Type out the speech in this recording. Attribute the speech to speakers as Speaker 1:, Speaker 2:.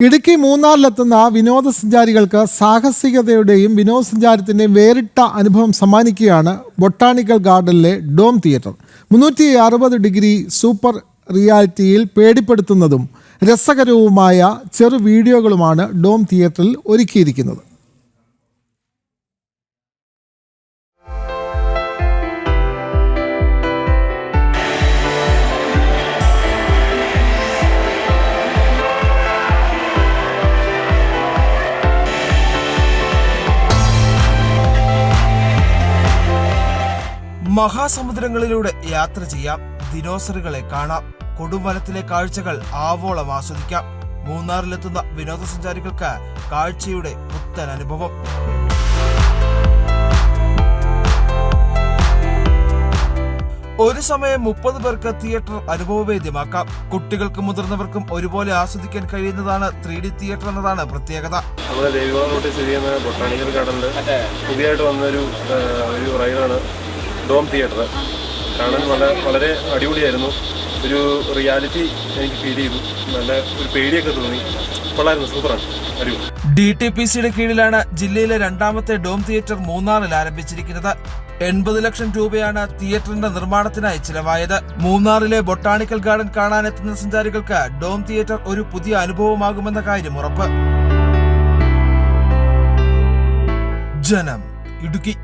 Speaker 1: ഇടുക്കി മൂന്നാറിലെത്തുന്ന വിനോദസഞ്ചാരികൾക്ക് സാഹസികതയുടെയും വിനോദസഞ്ചാരത്തിന്റെയും വേറിട്ട അനുഭവം സമ്മാനിക്കുകയാണ് ബൊട്ടാണിക്കൽ ഗാർഡനിലെ ഡോം തിയേറ്റർ. മുന്നൂറ്റി അറുപത് ഡിഗ്രി സൂപ്പർ റിയാലിറ്റിയിൽ പേടിപ്പെടുത്തുന്നതും രസകരവുമായ ചെറു വീഡിയോകളുമാണ് ഡോം തിയേറ്ററിൽ ഒരുക്കിയിരിക്കുന്നത്.
Speaker 2: മഹാസമുദ്രങ്ങളിലൂടെ യാത്ര ചെയ്യാം. ദിനോസറുകളെ കാണാം. കൊടുംവനത്തിലെ കാഴ്ചകൾ ആവോളം ആസ്വദിക്കാം. മൂന്നാറിലെത്തുന്ന വിനോദസഞ്ചാരികൾക്ക് കാഴ്ചയുടെ പുത്തൻ അനുഭവം ഒരു സമയം മുപ്പത് പേർക്ക് തിയേറ്റർ അനുഭവവേദ്യമാക്കാം. കുട്ടികൾക്കും മുതിർന്നവർക്കും ഒരുപോലെ ആസ്വദിക്കാൻ കഴിയുന്നതാണ് ത്രീ ഡി തിയേറ്റർ എന്നതാണ് പ്രത്യേകത.
Speaker 3: നമ്മുടെ ദേവികുളം റോട്ടിൽ സ്ഥിതി ചെയ്യുന്ന ബൊട്ടാണിക്കൽ ഗാർഡനിൽ പുതിയതായിട്ട് വന്നൊരു ഒരു റൈഡാണ്. Dome theatre. കാണാൻ വളരെ വളരെ അടിപൊളിയായിരുന്നു. ഒരു റിയാലിറ്റി എനിക്ക് ഫീൽ ചെയ്തു. നല്ല ഒരു പേടിയൊക്കെ തോന്നി. കൊള്ളായിരുന്നു. സൂപ്പറാണ്. അടിപൊളി.
Speaker 2: ഡി ടി പി സിയുടെ കീഴിലാണ് ജില്ലയിലെ രണ്ടാമത്തെ ഡോം തിയേറ്റർ മൂന്നാറിൽ ആരംഭിച്ചിരിക്കുന്നത്. എൺപത് ലക്ഷം രൂപയാണ് തിയേറ്ററിന്റെ നിർമ്മാണത്തിനായി ചിലവായത്. മൂന്നാറിലെ ബൊട്ടാണിക്കൽ ഗാർഡൻ കാണാനെത്തുന്ന സഞ്ചാരികൾക്ക് ഡോം തിയേറ്റർ ഒരു പുതിയ അനുഭവമാകുമെന്ന കാര്യം ഉറപ്പ്. ജനം ഇടുക്കി.